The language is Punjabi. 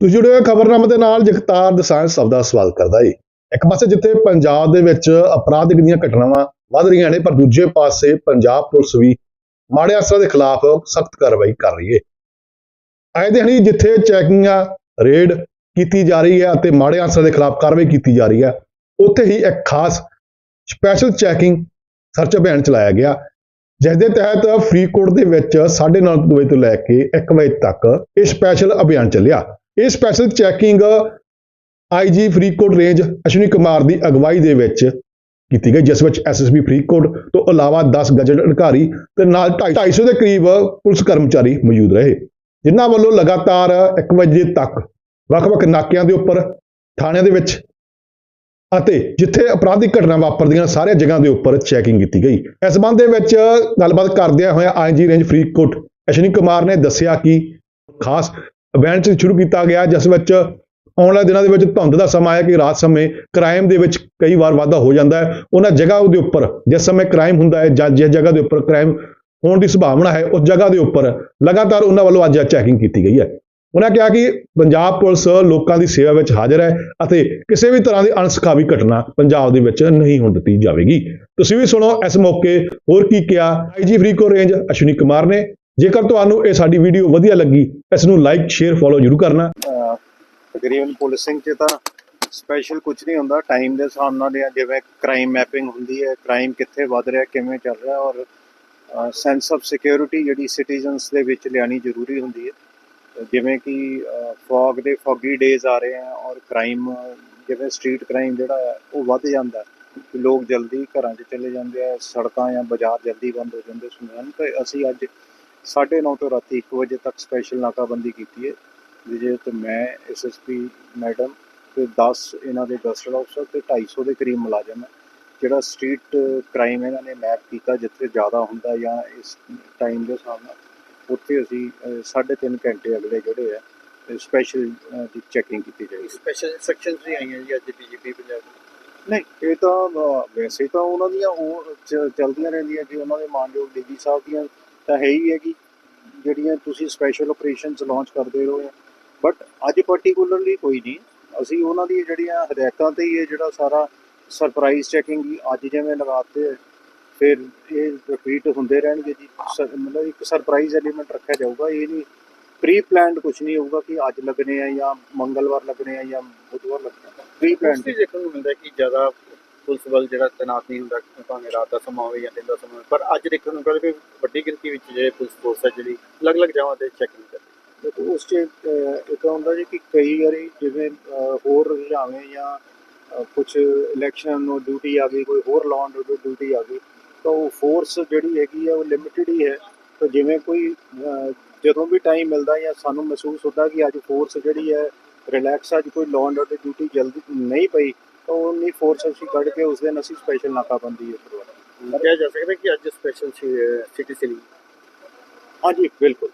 ਤੁਸੀਂ ਜੁੜੇ ਹੋਏ ਖਬਰਨਾਮੇ ਦੇ ਨਾਲ ਜਗਤਾਰ ਦਸਾਂਝ ਸਭ ਦਾ ਸਵਾਗਤ ਕਰਦਾ ਏ ਇੱਕ ਪਾਸੇ ਜਿੱਥੇ ਪੰਜਾਬ ਦੇ ਵਿੱਚ ਅਪਰਾਧਿਕ ਦੀਆਂ ਘਟਨਾਵਾਂ ਵੱਧ ਰਹੀਆਂ ਨੇ, ਪਰ ਦੂਜੇ ਪਾਸੇ ਪੰਜਾਬ ਪੁਲਿਸ ਵੀ ਮਾੜੇ ਅਸਰਾਂ ਦੇ ਖਿਲਾਫ ਸਖਤ ਕਾਰਵਾਈ ਕਰ ਰਹੀ ਏ ਆਏ ਦਿਨ ਹੀ ਜਿੱਥੇ ਚੈਕਿੰਗਾਂ ਰੇਡ ਕੀਤੀ ਜਾ ਰਹੀ ਹੈ ਅਤੇ ਮਾੜੇ ਅਸਰਾਂ ਦੇ ਖਿਲਾਫ ਕਾਰਵਾਈ ਕੀਤੀ ਜਾ ਰਹੀ ਹੈ, ਉੱਥੇ ਹੀ ਇੱਕ ਖਾਸ ਸਪੈਸ਼ਲ ਚੈਕਿੰਗ ਸਰਚ ਅਭਿਆਨ ਚਲਾਇਆ ਗਿਆ ਜਿਸ ਦੇ ਤਹਿਤ ਫਰੀਦਕੋਟ ਦੇ ਵਿੱਚ 9:30 ਵਜੇ ਤੋਂ ਲੈ ਕੇ 1 ਵਜੇ ਤੱਕ ਇਹ ਸਪੈਸ਼ਲ ਅਭਿਆਨ ਚੱਲਿਆ। ਇਹ special checking IG Faridkot range Ashwani Kumar ਦੀ ਅਗਵਾਈ ਦੇ ਵਿੱਚ ਕੀਤੀ ਗਈ, ਜਿਸ ਵਿੱਚ ਐਸਐਸਬੀ ਫਰੀਦਕੋਟ ਤੋਂ ਇਲਾਵਾ 10 ਗਜਟ ਅਧਿਕਾਰੀ ਤੇ ਨਾਲ 250 ਦੇ ਕਰੀਬ ਪੁਲਿਸ ਕਰਮਚਾਰੀ ਮੌਜੂਦ ਰਹੇ। ਜਿਨ੍ਹਾਂ ਵੱਲੋਂ ਲਗਾਤਾਰ 1 ਵਜੇ ਤੱਕ ਵੱਖ-ਵੱਖ ਨਾਕਿਆਂ ਦੇ ਉੱਪਰ, ਥਾਣਿਆਂ ਦੇ ਵਿੱਚ ਅਤੇ ਜਿੱਥੇ ਅਪਰਾਧਿਕ ਘਟਨਾ ਵਾਪਰਦੀਆਂ ਸਾਰੇ ਜਗ੍ਹਾ ਦੇ ਉੱਪਰ ਚੈਕਿੰਗ ਕੀਤੀ ਗਈ। ਇਸ ਸੰਬੰਧ ਦੇ ਵਿੱਚ ਗੱਲਬਾਤ ਕਰਦਿਆਂ ਹੋਇਆ ਆਈਜੀ ਰੇਂਜ ਫਰੀਦਕੋਟ ਅਸ਼ਵਨੀ ਕੁਮਾਰ ਨੇ ਦੱਸਿਆ ਕਿ ਖਾਸ ਅਭਿਆਨ ਸ਼ੁਰੂ ਕੀਤਾ ਗਿਆ, ਜਿਸ ਵਿੱਚ ਆਉਣ ਵਾਲੇ ਦਿਨਾਂ ਦੇ ਵਿੱਚ ਧੁੰਦ ਦਾ ਸਮਾਂ ਹੈ ਕਿ ਰਾਤ ਸਮੇਂ ਕ੍ਰਾਈਮ ਦੇ ਵਿੱਚ ਕਈ ਵਾਰ ਵਾਧਾ ਹੋ ਜਾਂਦਾ ਹੈ। ਉਹਨਾਂ ਜਗ੍ਹਾ ਦੇ ਉੱਪਰ, ਜਿਸ ਸਮੇਂ ਕ੍ਰਾਈਮ ਹੁੰਦਾ ਹੈ, ਜਾਂ ਜਿਸ ਜਗ੍ਹਾ ਦੇ ਉੱਪਰ ਕ੍ਰਾਈਮ ਹੋਣ ਦੀ ਸੰਭਾਵਨਾ ਹੈ, ਉਸ ਜਗ੍ਹਾ ਦੇ ਉੱਪਰ ਲਗਾਤਾਰ ਉਹਨਾਂ ਵੱਲੋਂ ਅੱਜ ਚੈਕਿੰਗ ਕੀਤੀ ਗਈ ਹੈ। ਉਹਨਾਂ ਕਿਹਾ ਕਿ ਪੰਜਾਬ ਪੁਲਿਸ ਲੋਕਾਂ ਦੀ ਸੇਵਾ ਵਿੱਚ ਹਾਜ਼ਰ ਹੈ ਅਤੇ ਕਿਸੇ ਵੀ ਤਰ੍ਹਾਂ ਦੀ ਅਣਸਖਾਵੀ ਘਟਨਾ ਪੰਜਾਬ ਦੇ ਵਿੱਚ ਨਹੀਂ ਹੋਣ ਦਿੱਤੀ ਜਾਵੇਗੀ। ਤੁਸੀਂ ਵੀ ਸੁਣੋ ਇਸ ਮੌਕੇ, ਹੋਰ ਕੀ ਕਿਹਾ? ਆਈਜੀ ਫਰੀਕੋ ਰੇਂਜ ਅਸ਼ਵਨੀ ਕੁਮਾਰ ਨੇ। ਜੇਕਰ ਤੁਹਾਨੂੰ ਇਹ ਸਾਡੀ ਵੀਡੀਓ ਵਧੀਆ ਲੱਗੀ, ਇਸ ਨੂੰ ਲਾਈਕ ਸ਼ੇਅਰ ਫੋਲੋ ਜ਼ਰੂਰ ਕਰਨਾ। ਤਕਰੀਬਨ ਪੁਲਿਸਿੰਗ 'ਚ ਤਾਂ ਸਪੈਸ਼ਲ ਕੁਝ ਨਹੀਂ ਹੁੰਦਾ। ਟਾਈਮ ਦੇ ਹਿਸਾਬ ਨਾਲ ਜਾਂ ਜਿਵੇਂ ਕ੍ਰਾਈਮ ਮੈਪਿੰਗ ਹੁੰਦੀ ਹੈ ਕ੍ਰਾਈਮ ਕਿੱਥੇ ਵੱਧ ਰਿਹਾ, ਕਿਵੇਂ ਚੱਲ ਰਿਹਾ ਔਰ ਸੈਂਸ ਆਫ ਸਿਕਿਉਰਿਟੀ ਜਿਹੜੀ ਸਿਟੀਜ਼ਨਸ ਦੇ ਵਿੱਚ ਲਿਆਣੀ ਜ਼ਰੂਰੀ ਹੁੰਦੀ ਹੈ। ਜਿਵੇਂ ਕਿ ਫੌਗ ਦੇ ਫੌਗੀ ਡੇਜ਼ ਆ ਰਹੇ ਆ ਔਰ ਕ੍ਰਾਈਮ ਜਿਵੇਂ ਸਟਰੀਟ ਕ੍ਰਾਈਮ ਜਿਹੜਾ ਹੈ ਉਹ ਵੱਧ ਜਾਂਦਾ। ਲੋਕ ਜਲਦੀ ਘਰਾਂ 'ਚ ਚਲੇ ਜਾਂਦੇ ਆ, ਸੜਕਾਂ ਜਾਂ ਬਾਜ਼ਾਰ ਜਲਦੀ ਬੰਦ ਹੋ ਜਾਂਦੇ ਸੁਣਨ ਤੇ ਅਸੀਂ ਅੱਜ 9:30 ਤੋਂ ਰਾਤੀ 1 ਵਜੇ ਤੱਕ ਸਪੈਸ਼ਲ ਨਾਕਾਬੰਦੀ ਕੀਤੀ ਹੈ ਜਿਹਦੇ ਤੇ ਮੈਂ ਐਸਐਸਪੀ ਮੈਡਮ ਤੇ 10 ਇਹਨਾਂ ਦੇ ਗਸਟਡ ਅਫਸਰ ਤੇ 250 ਦੇ ਕਰੀਬ ਮੁਲਾਜ਼ਮ ਹੈ ਜਿਹੜਾ ਸਟਰੀਟ ਕ੍ਰਾਈਮ ਇਹਨਾਂ ਨੇ ਮੈਪ ਕੀਤਾ ਜਿੱਥੇ ਜ਼ਿਆਦਾ ਹੁੰਦਾ ਜਾਂ ਇਸ ਟਾਈਮ ਦੇ ਹਿਸਾਬ ਨਾਲ ਉੱਥੇ ਅਸੀਂ 3.5 ਘੰਟੇ ਅਗਲੇ ਜਿਹੜੇ ਆ ਸਪੈਸ਼ਲ ਦੀ ਚੈਕਿੰਗ ਕੀਤੀ ਜਾਏਗੀ। ਸਪੈਸ਼ਲ ਇਨਸਟਰਕਸ਼ਨਸ ਵੀ ਆਈਆਂ ਜੀ ਅੱਜ ਡੀਜੀਪੀ ਪੰਜਾਬ ਨਹੀਂ ਇਹ ਤਾਂ ਵੈਸੇ ਤਾਂ ਉਹਨਾਂ ਦੀਆਂ ਉਹ ਚੱਲਦੀਆਂ ਰਹਿੰਦੀਆਂ ਜੀ ਉਹਨਾਂ ਦੇ ਮਾਨਯੋਗ ਡੀਜੀ ਸਾਹਿਬ ਦੀਆਂ ਤਾਂ ਹੈ ਹੀ ਹੈ ਕਿ ਜਿਹੜੀਆਂ ਤੁਸੀਂ ਸਪੈਸ਼ਲ ਆਪਰੇਸ਼ਨਸ ਲਾਂਚ ਕਰਦੇ ਰਹੋ ਬਟ ਅੱਜ ਪਾਰਟਿਕੂਲਰਲੀ ਕੋਈ ਨਹੀਂ। ਅਸੀਂ ਉਹਨਾਂ ਦੀ ਜਿਹੜੀਆਂ ਹਦਾਇਤਾਂ ਤੇ ਹੀ ਇਹ ਜਿਹੜਾ ਸਾਰਾ ਸਰਪ੍ਰਾਈਜ਼ ਚੈਕਿੰਗ ਅੱਜ ਜਿਵੇਂ ਲਗਾਤੇ ਫਿਰ ਇਹ ਰਿਪੀਟ ਹੁੰਦੇ ਰਹਿਣਗੇ ਜੀ। ਮਤਲਬ ਇੱਕ ਸਰਪ੍ਰਾਈਜ਼ ਐਲੀਮੈਂਟ ਰੱਖਿਆ ਜਾਊਗਾ। ਇਹ ਨਹੀਂ ਪ੍ਰੀ ਪਲਾਨਡ ਕੁਝ ਨਹੀਂ ਹੋਊਗਾ ਕਿ ਅੱਜ ਲੱਗਣੇ ਆ ਜਾਂ ਮੰਗਲਵਾਰ ਲੱਗਣੇ ਆ ਜਾਂ ਬੁੱਧਵਾਰ ਲੱਗਣੇ ਪ੍ਰੀ ਪਲਾਨਡ ਦੇਖਣ ਨੂੰ ਮਿਲਦਾ ਕਿ ਜ਼ਿਆਦਾ ਪੁਲਿਸ ਵੱਲ ਜਿਹੜਾ ਤੈਨਾਤ ਨਹੀਂ ਹੁੰਦਾ ਭਾਵੇਂ ਰਾਤ ਦਾ ਸਮਾਂ ਹੋਵੇ ਜਾਂ ਦਿਨ ਦਾ ਸਮਾਂ ਹੋਵੇ, ਪਰ ਅੱਜ ਦੇਖਣ ਨੂੰ ਮਿਲਦਾ ਕਿ ਵੱਡੀ ਗਿਣਤੀ ਵਿੱਚ ਜਿਹੜੇ ਪੁਲਿਸ ਫੋਰਸ ਹੈ ਜਿਹੜੀ ਅਲੱਗ-ਅਲੱਗ ਜਗ੍ਹਾ ਤੇ ਚੈਕਿੰਗ ਕਰਦੀ। ਦੇਖੋ, ਉਸ 'ਚ ਇੱਕ ਹੁੰਦਾ ਜੀ ਕਿ ਕਈ ਵਾਰੀ ਜਿਵੇਂ ਹੋਰ ਰੁਝਾਵੇਂ ਜਾਂ ਕੁਝ ਇਲੈਕਸ਼ਨ ਨੂੰ ਡਿਊਟੀ ਆ ਗਈ, ਕੋਈ ਹੋਰ ਲਾਅ ਐਂਡ ਡਿਊਟੀ ਆ ਗਈ, ਤਾਂ ਉਹ ਫੋਰਸ ਜਿਹੜੀ ਹੈਗੀ ਆ ਉਹ ਲਿਮਿਟਿਡ ਹੀ ਹੈ। ਤਾਂ ਜਿਵੇਂ ਕੋਈ ਜਦੋਂ ਵੀ ਟਾਈਮ ਮਿਲਦਾ ਜਾਂ ਸਾਨੂੰ ਮਹਿਸੂਸ ਹੁੰਦਾ ਕਿ ਅੱਜ ਫੋਰਸ ਜਿਹੜੀ ਹੈ ਰਿਲੈਕਸ ਅੱਜ ਕੋਈ ਲਾਅ ਐਂਡ ਡਿਊਟੀ ਜਲਦੀ ਨਹੀਂ ਪਈ ਤਾਂ ਉਨੀ ਫੋਰਸ ਅਸੀਂ ਕੱਢ ਕੇ ਉਸ ਦਿਨ ਅਸੀਂ ਸਪੈਸ਼ਲ ਨਾਕਾਬੰਦੀ ਕਰਵਾਈ। ਕਿਹਾ ਜਾ ਸਕਦਾ ਕਿ ਅੱਜ ਸਪੈਸ਼ਲ ਸਿਟੀ ਸੀਲਿੰਗ ਹਾਂਜੀ ਬਿਲਕੁਲ।